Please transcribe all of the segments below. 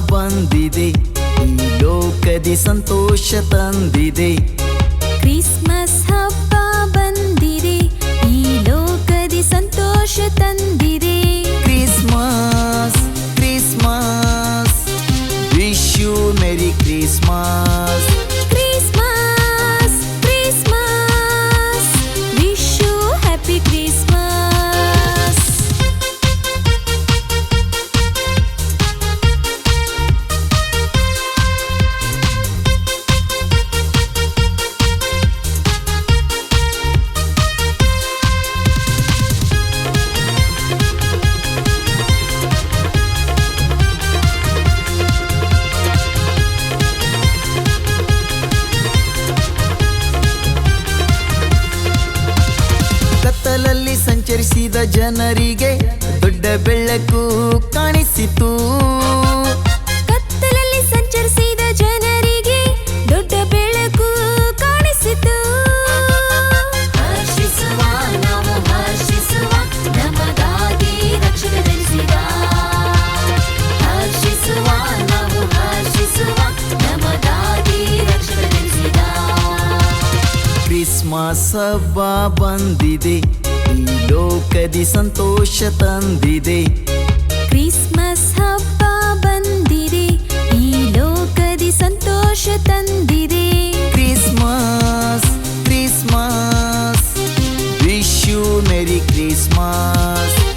ಬಂದಿದೆ. ಈ ಲೋಕದಿ ಸಂತೋಷ ತಂದಿದೆ. ಕ್ರಿಸ್ಮಸ್ ಹಬ್ಬ ಬಂದಿದೆ. ಈ ಲೋಕದಿ ಸಂತೋಷ ತಂದಿದೆ. Christmas Christmas. Wish you merry Christmas. ಜನರಿಗೆ ದೊಡ್ಡ ಬೆಳಕು ಕಾಣಿಸಿತು. ಕ್ರಿಸ್ಮಸ್ ಹಬ್ಬ ಬಂದಿದೆ ಈ ಲೋಕದಿ ಸಂತೋಷ ತಂದಿದೆ ಕ್ರಿಸ್ಮಸ್ ಹಬ್ಬ ಬಂದಿದೆ ಈ ಲೋಕದಿ ಸಂತೋಷ ತಂದಿದೆ Christmas Christmas wish you merry Christmas Christmas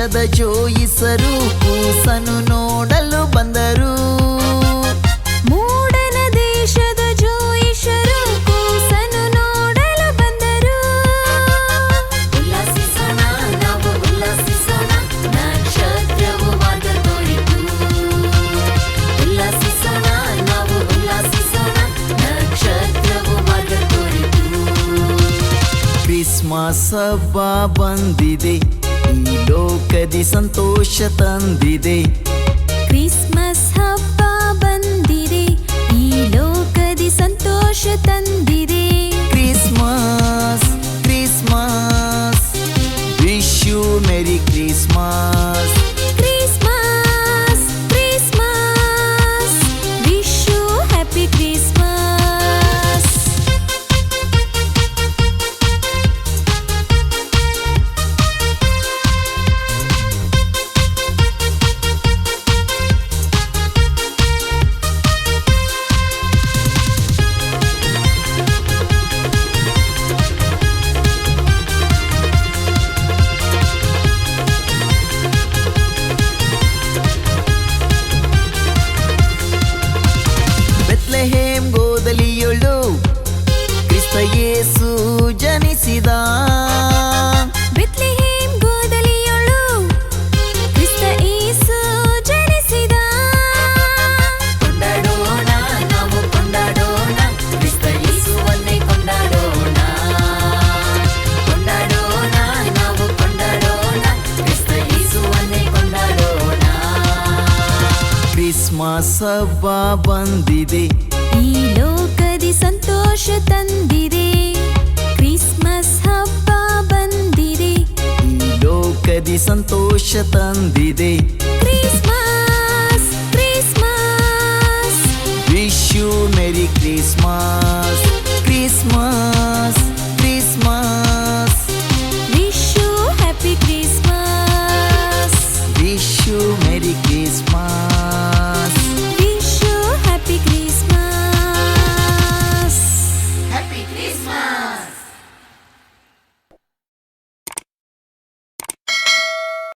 ದೇಶದ ಜೋಯಿಸರು ಕೂಸನು ನೋಡಲು ಬಂದರು. ಮೂಡನ ದೇಶದ ಜೋಯಿಸರು ಕೂಸನು ನೋಡಲು ಬಂದರು. ಉಲ್ಲಾಸಿಸೋಣ ನಾವು ಉಲ್ಲಾಸಿಸೋಣ ನಕ್ಷತ್ರವು ಮಾರ್ಗ ತೋರಿತು. ಉಲ್ಲಾಸಿಸೋಣ ನಾವು ಉಲ್ಲಾಸಿಸೋಣ ನಕ್ಷತ್ರವು ತೋರಿತು. ಕ್ರಿಸ್ಮಸ್ ಹಬ್ಬ ಬಂದಿದೆ. ಈ ಲೋಕದಿ ಸಂತೋಷ ತಂದಿದೆ ಕ್ರಿಸ್ಮಸ್ ಹಬ್ಬ ಬಂದಿದೆ ಈ ಲೋಕದಿ ಸಂತೋಷ ತಂದಿದೆ ಕ್ರಿಸ್ಮಸ್ ಕ್ರಿಸ್ಮಸ್ ಯೇಸುವನ್ನೇ ಕೊಂಡಾಡೋಣ ಕ್ರಿಸ್ಮಸ್ ಹಬ್ಬ ಬಂದಿದೆ. ಈ ಲೋಕದಿ ಸಂತೋಷ ತಂದಿದೆ ಕ್ರಿಸ್ಮಸ್ ಹಬ್ಬ ಬಂದಿದೆ ಈ ಲೋಕದಿ ಸಂತೋಷ ತಂದಿದೆ. Christmas Christmas. Wish you merry Christmas Christmas.